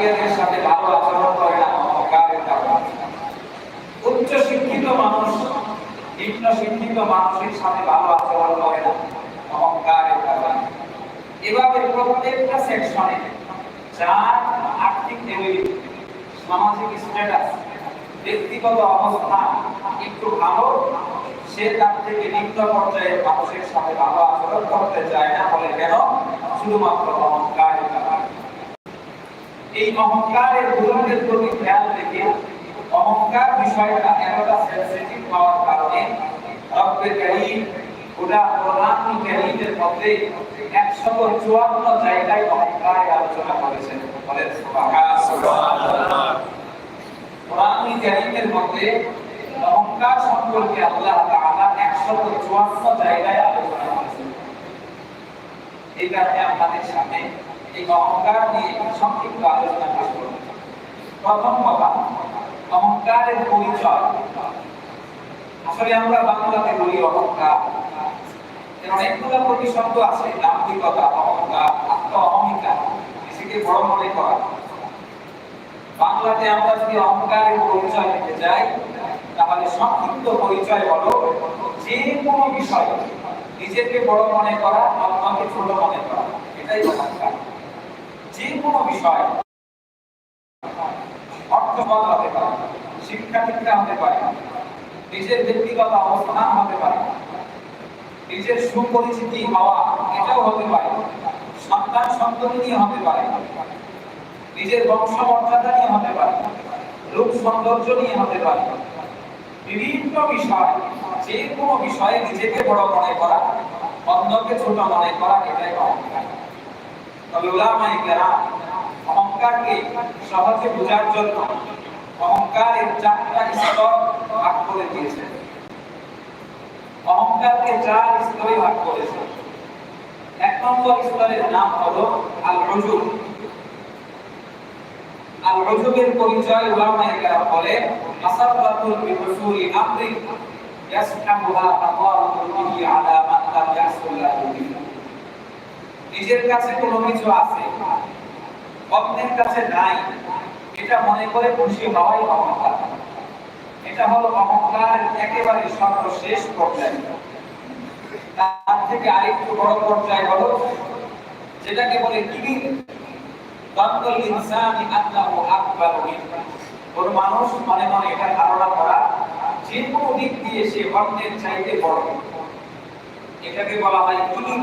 আত্মীয়দের সাথে ভালো আচরণ করে না অহংকারের কারণে উচ্চ শিক্ষিত মানুষ, নিম্ন শিক্ষিত মানুষের সাথে ভালো আচরণ করে না অহংকারের কারণে এভাবে প্রত্যেকটা সেকশনে যার আর্থিক সামাজিক স্ট্যাটাস ব্যক্তিগত অবস্থান একটু ভালো, সে তার থেকে নিম্ন পর্যায়ের মানুষের সাথে ভালো আচরণ করতে চায় না বলে কেন? শুধুমাত্র অহংকারের কারণে এই অহংকারের গুরুত্বের প্রতি খেয়াল রেখে অহংকার বিষয়টা এতটা সেনসিটিভ হওয়ার কারণে রব্বে কারীম ওটা কোরআনুল কারীমের মধ্যে 154 জায়গায় অহংকারের আলোচনা করেছেন। বলেন সুবহানাল্লাহ। কোরআনুল কারীমের মধ্যে অহংকার সম্পর্কে আল্লাহ তাআলা 154 জায়গায় আলোচনা করেছেন। কারণে আপনাদের সামনে এই অহংকার নিয়ে সংক্ষিপ্ত আলোচনা করব প্রথম কথা, অহংকারের পরিচয়। আসলে আমরা বাংলাতে বলি অহংকার। আছে অহংকার, আত্ম অহমিকা নিজেকে বড় মনে করা বাংলাতে আমরা যদি অহংকারের পরিচয় দিতে যাই, তাহলে সংক্ষিপ্ত পরিচয় হলো যে কোনো বিষয় নিজেকে বড় মনে করা, অন্যকে ছোট মনে করা। এটাই অহংকার। যে কোনো বিষয় অর্থবল হতে পারে, শিক্ষা দীক্ষা হতে পারে, নিজের ব্যক্তিগত অবস্থান হতে পারে, নিজের সুপরিচিতি হওয়া এটাও হতে পারে, সন্তান সন্ততি নিয়ে হতে পারে, নিজের বংশমর্যাদা নিয়ে হতে পারে রূপ সৌন্দর্য নিয়ে হতে পারে। বিভিন্ন বিষয় যে কোনো বিষয়ে নিজেকে বড় মনে করা, অন্যকে ছোট মনে করা এটাই অহংকার অহংকারকে সহজে বোঝার জন্য অহংকারের চারটা স্তর ভাগ করে দিয়েছে অহংকারকে চার স্তরে ভাগ করেছে এক নম্বর স্তরের নাম হলো আল রজুব আল রজুবের পরিচয় উলামায়ে কেরাম বলে আলা নিজের কাছে কোনো কিছু আছে? অন্যের কাছে নাই। এটা মনে করে খুশি হওয়াই অহংকার। এটা হলো অহংকারের একেবারে সর্বশেষ পর্যায়। তার থেকে আরেকটু বড় পর্যায় হলো, যেটাকে বলে কিবির দ্বন্দ্বল ইনসানি আল্লাহু আকবার কোন মানুষ মনে মনে এটা ধারণা করা, যে কোনো দিক দিয়ে সে অন্যের চাইতে বড়। এটাকে বলা হয় কিবির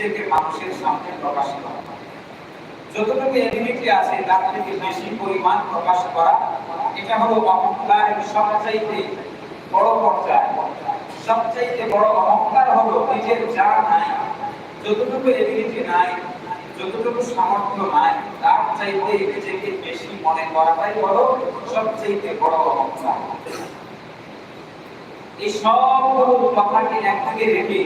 নিজেকে মানুষের সামনে প্রকাশ করা। যতটুকু এবিলিটি আছে, তার থেকে বেশি পরিমাণ প্রকাশ করা। এটা হলো অহংকারের সবচাইতে বড় পর্যায়। সবচাইতে বড় অহংকার হলো নিজের যা নাই, যতটুকু এবিলিটি নাই, যতটুকু সামর্থ্য নাই, তার চাইতে নিজেকে বেশি মনে করাটাই হলো সবচাইতে বড় অহংকার। এই সবগুলো কথাকে একদিকে রেখে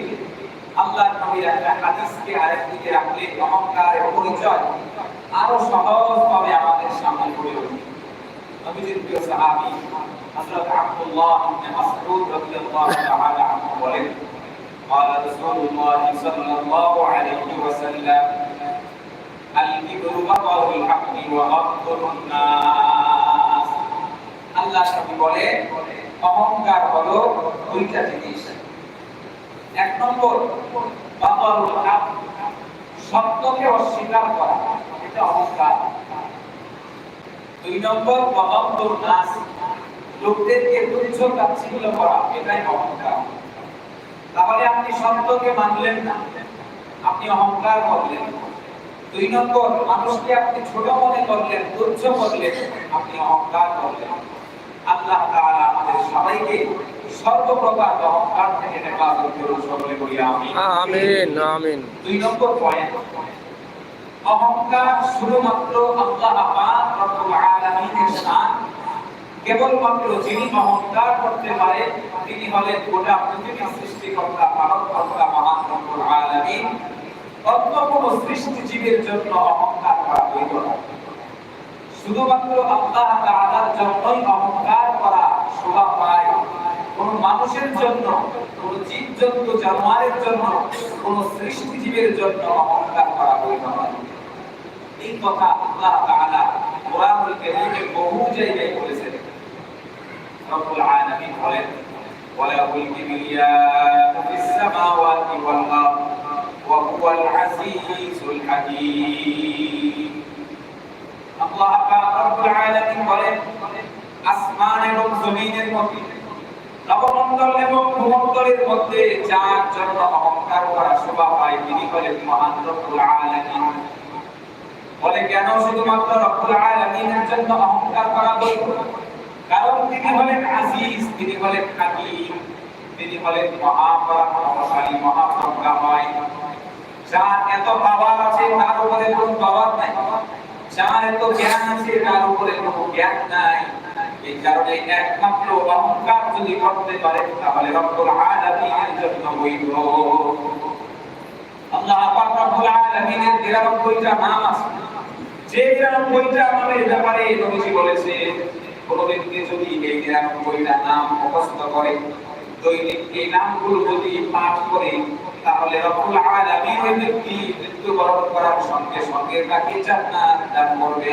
আল্লাহ নবীর একটা হাদিসকে আরেকদিকে রাখলে অহংকারের পরিচয় আরো সহজভাবে আমাদের সামনে পড়ে ওঠে নবীজির প্রিয় সাহাবী হযরত আব্দুল্লাহ ইবনে মাসউদ রাদিয়াল্লাহু তাআলা আনহু বলেন قال رسول الله صلى الله عليه وسلم الكبر بطر الحق وغض الناس আল্লাহ নবী বলে অহংকার হলো দুইটা জিনিস এক নম্বর সত্যকে অস্বীকার করা, এটা অহংকার। দুই নম্বর বদন্তর নাস লোকদেরকে তুচ্ছ তাচ্ছিল্য করা, এটাই অহংকার। তাহলে আপনি সত্যকে মানলেন না, আপনি অহংকার করলেন। দুই নম্বর, মানুষকে আপনি ছোট মনে করলেন, তুচ্ছ করলেন, আপনি অহংকার করলেন। আল্লাহ তাআলা আমাদের সবাইকে সর্বপ্রকার অহংকার থেকে হেফাজত করুন সকলে বলি আমিন। আমিন আমিন। দুই নম্বর পয়েন্ট। অহংকার শুধুমাত্র আল্লাহ পাক রব্বুল আলামিন কেবলমাত্র যিনি অহংকার করতে পারে তিনি হলেন গোটা পৃথিবীর সৃষ্টিকর্তা পালনকর্তা মহান রব্বুল আলামিন। অন্য কোনো সৃষ্টিজীবের জন্য অহংকার করা হইল না শুধুমাত্র আল্লাহ তাআলার জন্যই অহংকার করা শোভা পায়। কোন মানুষের জন্য, কোন জীব জন্তু জানোয়ারের জন্য, কোন সৃষ্টিজীবের জন্য অহংকার করা হইল না। এই কথা আল্লাহ তাআলা কোরআনুল কারীমে বহু জায়গায় বলেছেন। রব্বুল আলামিন বলেন পাক রব্বুল আলামিন বলেন, আসমান এবং জমিনের মধ্যে নবমণ্ডল এবং ভূমণ্ডলের মধ্যে যার জন্য অহংকার করা শোভা পায়। তিনি হলেন মহান রব্বুল আলামিন। বলে, কেন শুধুমাত্র রব্বুল আলামিনের জন্য অহংকার করা কারণ তিনি হলেন আজিজ, তিনি হলেন হাকিম, তিনি হলেন মহাপরাক্রমশালী মহাপ্রজ্ঞাময় যার এত পাওয়ার আছে, তার উপরে কোনো পাওয়ার নাই। যার এত জ্ঞান আছে, তার উপরে কোনো জ্ঞান নাই। এই কারণে একমাত্র অহংকার যদি করতে পারে, তাহলে রব্বুল আলামিনের জন্য বৈধ। আল্লাহ পাক রব্বুল আলামিনের 93টা নাম আছে যে 93টা নামের ব্যাপারে নবীজি বলেছে কোন ব্যক্তি যদি এই 93টা নাম মুখস্থ করে, দৈনিক এই নামগুলো যদি পাঠ করে, তাহলে রব্বুল আলামিন ওই ব্যক্তি মৃত্যুবরণ করার সঙ্গে সঙ্গে তাকে জান্নাত দান করবে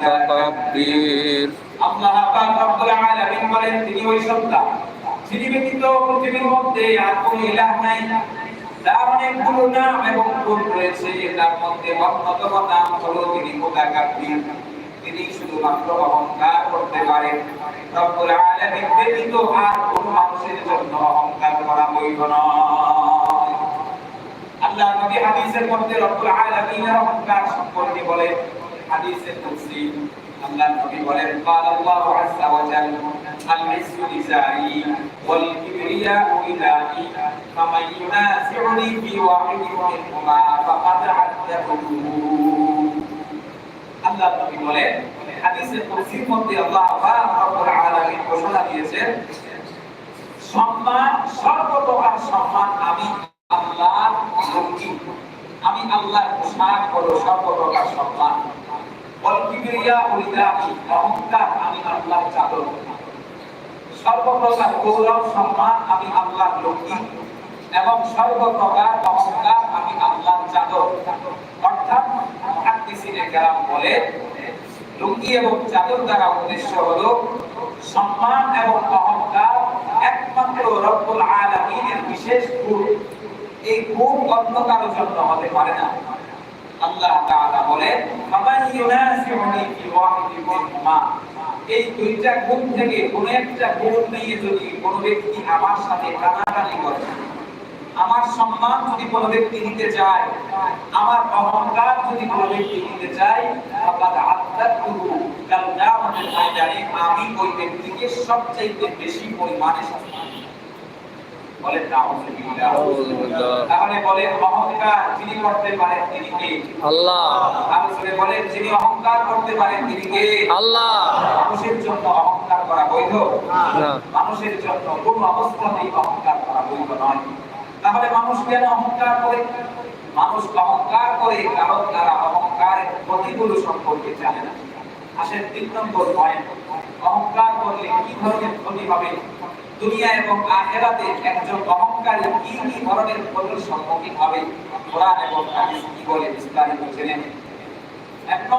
মুতাকাব্বির আল্লাহ পাক রব্বুল আলামিন বলেন, তিনি ওই সত্তা, যিনি ব্যতীত পৃথিবীর মধ্যে আর কোনো ইলাহ নাই। তার অনেকগুলো নাম এবং গুণ রয়েছে, তার মধ্যে অন্যতম নাম হলো তিনি মুতাকাব্বির তিনি শুধুমাত্র অহংকার করতে পারেন। রব্বুল আলামিন ব্যতীত আর কোনো মানুষের জন্য অহংকার করা বৈধ নয়। আল্লাহ নবী হাদিসের মধ্যে রব্বুল আলামিনের অহংকার সম্পর্কে বলেন হাদিসে কুদসি আল্লাহ নবী বলেন قال الله عز وجل العز لساني والكبرياء إلهي فمن ينازعني في واحد منهما فقد عده আল্লাহ নবী বলেন হাদিসে কুদসির মধ্যে আল্লাহ পাক রব্বুল আলামিন ঘোষণা দিয়েছেন সম্মান সর্বপ্রকার সম্মান আমি আল্লাহ লক্ষ্মী আমি আল্লাহ পোশাক করো সর্বপ্রকার সম্মান অলকিবিরিয়া উলিদাহি অহংকার আমি আল্লাহ চাদর সর্বপ্রকার গৌরব, সম্মান আমি আল্লাহ লক্ষ্মী। এবং সর্বপ্রকার অহংকার আমি আল্লাহ চাদর অর্থাৎ মুহাদ্দিসিনে কেরাম বলে লুঙ্গি এবং চাদর দ্বারা উদ্দেশ্য হলো সম্মান এবং অহংকার একমাত্র রব্বুল আলামিনের বিশেষ গুণ। এই গুণ অন্য কারও জন্য হতে পারে না। আল্লাহ তাআলা বলেন ইউনাসিউনি ফি ওয়াহিদিন মিনহুমা এই দুইটা গুণ থেকে কোন একটা গুণ নিয়ে যদি কোন ব্যক্তি আমার সাথে টানাটানি করে, আমার সম্মান যদি কোনো ব্যক্তি নিতে চায়, আমার অহংকার যদি কোনো ব্যক্তি নিতে চায় কিয়ামতের ময়দানে আমি ওই ব্যক্তিকে সবচাইতে বেশি পরিমাণে দেব। বলেন। তাহলে বলেন। অহংকার যিনি করতে পারেন তিনি কে? আল্লাহ। আর বলেন যিনি অহংকার করতে পারেন তিনি কে? আল্লাহ। মানুষের জন্য অহংকার করা বৈধ? না। মানুষের জন্য কোনো অবস্থাতেই অহংকার করা বৈধ নয়। তাহলে মানুষ কেন অহংকার করে? মানুষ অহংকার করে কারণ তারা অহংকারের ক্ষতিগুলো সম্পর্কে জানে না। আসেন তিন নম্বর পয়েন্ট অহংকার করলে কি ধরনের ক্ষতি হবে? দুনিয়া এবং আখেরাতে একজন অহংকারী কি কি ধরনের ক্ষতির সম্মুখীন হবে কোরআন এবং হাদিস কি বলে বিস্তারিত জেনে। এক